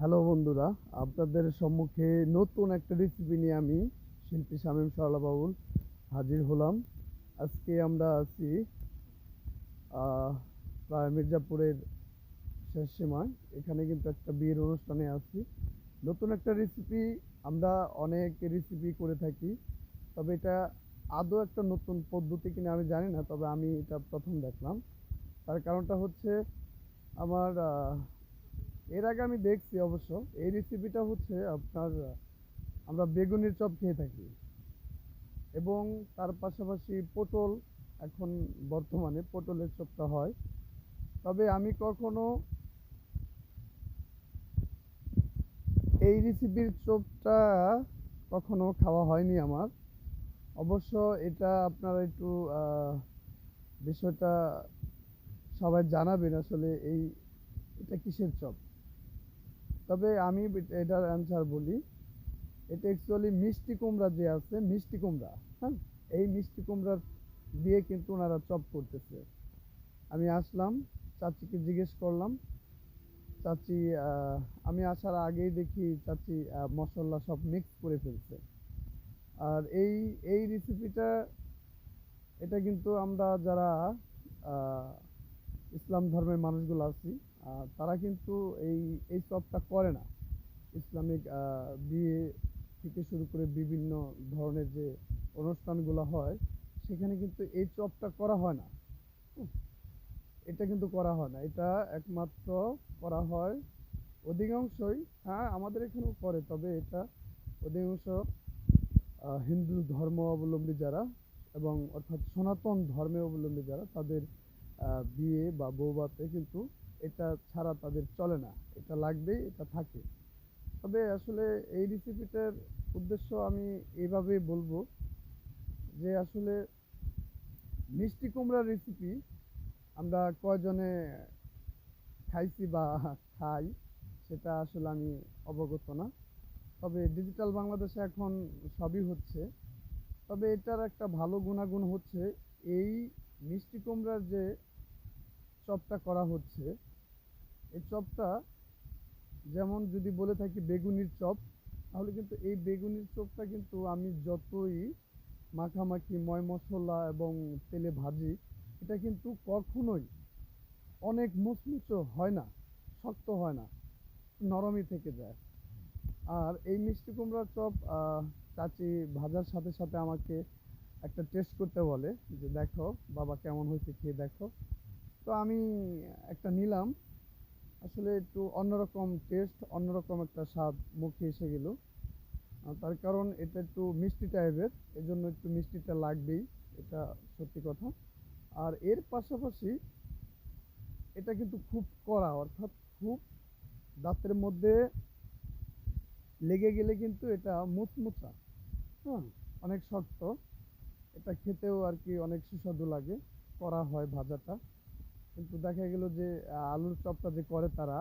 Hello বন্ধুরা, আপনাদের সম্মুখে নতুন একটা রেসিপি নিয়ে আমি শিল্পী শামীম সরলা বাবুল হাজির হলাম। আজকে আমরা আছি প্রায় মির্জাপুরের শেষ সীমায়। এখানে কিন্তু একটা বিয়ের অনুষ্ঠানে আছি। নতুন একটা রেসিপি আমরা অনেক রেসিপি করে থাকি। তবে এটা আদৌ একটা নতুন পদ্ধতি কিনা আমি জানি না, তবে আমি এটা প্রথম দেখলাম। তার কারণটা হচ্ছে আমার এর আগে আমি দেখছি অবশ্য, এই রেসিপিটা হচ্ছে আপনার, আমরা বেগুনের চপ খেয়ে থাকি। এবং তার পাশাপাশি পটল এখন বর্তমানে পটলের চপটা হয়। তবে আমি কখনো এই রেসিপির চপটা কখনো খাওয়া হয়নি আমার। অবশ্য এটা আপনারা একটু বিষয়টা সবাই জানাবেন আসলে এই, এটা কিসের চপ? তবে আমি এটার অ্যান্সার বলি। এটা অ্যাকচুয়ালি মিষ্টি কুমড়া যে আছে, মিষ্টি কুমড়া হ্যাঁ? এই মিষ্টি কুমড়ার দিয়ে কিন্তু ওনারা চপ করতেছে। আমি আসলাম, চাচিকে জিজ্ঞেস করলাম, চাচি আমি আসার আগেই দেখি চাচি মশলা সব মিক্স করে ফেলছে। আর এই এই রেসিপিটা এটা কিন্তু আমরা যারা ইসলাম ধর্মের মানুষগুলো আছি তারা কিন্তু এই এই চপটা করে না। ইসলামিক বিয়ে থেকে শুরু করে বিভিন্ন ধরনের যে অনুষ্ঠানগুলো হয়, সেখানে কিন্তু এই চপটা করা হয় না। এটা কিন্তু করা হয় না। এটা একমাত্র করা হয় অধিকাংশই হ্যাঁ আমাদের এখানেও করে, তবে এটা অধিকাংশ হিন্দু ধর্ম অবলম্বী যারা এবং অর্থাৎ সনাতন ধর্মে অবলম্বী যারা, তাদের বিয়ে বা বৌভাতে কিন্তু এটা ছাড়া তাদের চলে না। এটা লাগবেই, এটা থাকে। তবে আসলে এই রেসিপিটার উদ্দেশ্য আমি এইভাবেই বলব যে আসলে মিষ্টি কুমড়ার রেসিপি আমরা কয়জনে খাইছি বা খাই, সেটা আসলে আমি অবগত না। তবে ডিজিটাল বাংলাদেশে এখন সবই হচ্ছে। তবে এটার একটা ভালো গুণাগুণ হচ্ছে, এই মিষ্টি কুমড়ার যে চপটা করা হচ্ছে, এই চপটা যেমন যদি বলে থাকি বেগুনির চপ, তাহলে কিন্তু এই বেগুনির চপটা কিন্তু আমি যতই মাখামাখি, ময় মশলা এবং তেলে ভাজি, এটা কিন্তু কখনোই অনেক মুচমুচো হয় না, শক্ত হয় না, নরমই থেকে যায়। আর এই মিষ্টি কুমড়ার চপ চাচি ভাজার সাথে সাথে আমাকে একটা টেস্ট করতে বলে যে, দেখো, বাবা কেমন হয়েছে খেয়ে দেখো। তো আমি একটা নিলাম। আসলে একটু অন্যরকম টেস্ট অন্যরকম একটা স্বাদ মুখে এসে গেল। তার কারণ এটা একটু মিষ্টি টাইপের এজন্য একটু মিষ্টিটা লাগবেই, এটা সত্যি কথা। আর এর পাশাপাশি এটা কিন্তু খুব কড়া, অর্থাৎ খুব দাঁতের মধ্যে লেগে গেলে কিন্তু এটা মুচমুচা হ্যাঁ অনেক শক্ত। এটা খেতেও আর কি অনেক সুস্বাদু লাগে করা হয় ভাজাটা। কিন্তু দেখা গেল যে আলুর চপটা যে করে তারা,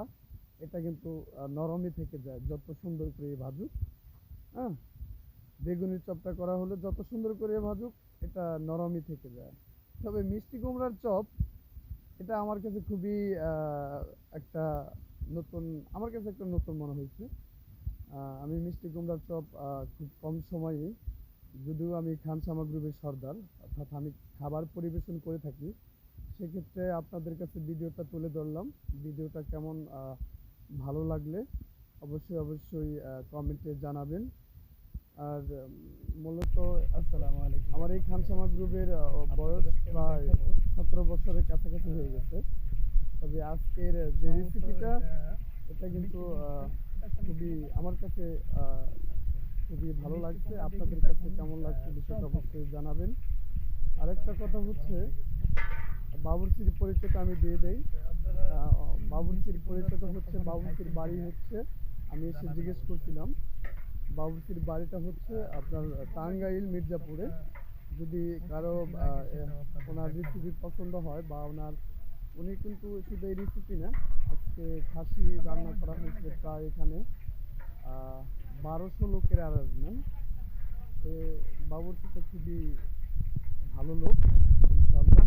এটা কিন্তু নরমই থেকে যায়, যত সুন্দর করে ভাজুক হ্যাঁ? বেগুনের চপটা করা হলে যত সুন্দর করে ভাজুক, এটা নরমই থেকে যায়। তবে মিষ্টি কুমড়ার চপ, এটা আমার কাছে খুবই একটা নতুন, আমার কাছে একটা নতুন মনে হয়েছে। আমি মিষ্টি কুমড়ার চপ খুব কম সময়ে যদিও আমি খান সামগ্রীর সর্দার অর্থাৎ আমি খাবার পরিবেশন করে থাকি সেক্ষেত্রে আপনাদের কাছে ভিডিওটা তুলে ধরলাম। ভিডিওটা কেমন ভালো লাগলে অবশ্যই অবশ্যই কমেন্টে জানাবেন। আর মূলত আসসালামু আলাইকুম। আমার এই খানসামা গ্রুপের বয়স প্রায় সতেরো বছরের কাছাকাছি হয়ে গেছে। তবে আজকের যে রেসিপিটা এটা কিন্তু খুবই আমার কাছে খুবই ভালো লাগছে। আপনাদের কাছে কেমন লাগছে বিষয়টা অবশ্যই জানাবেন। আরেকটা কথা হচ্ছে বাবুর্চির পরিচয়টা আমি দিয়ে দেই। বাবুর্চির পরিচয়টা হচ্ছে, বাবুর্চির বাড়ি হচ্ছে, আমি এসে জিজ্ঞেস করছিলাম। বাবুর্চির বাড়িটা হচ্ছে আপনার টাঙ্গাইল, মির্জাপুরে। যদি কারও ওনার রেসিপি পছন্দ হয় বা ওনার, উনি কিন্তু শুধু এই রেসিপি না, আজকে খাসি রান্না করা হয়েছে প্রায় এখানে বারোশো লোকের অ্যারেঞ্জমেন্ট বাবুর্চিটা খুবই ভালো লোক ইনশাল্লাহ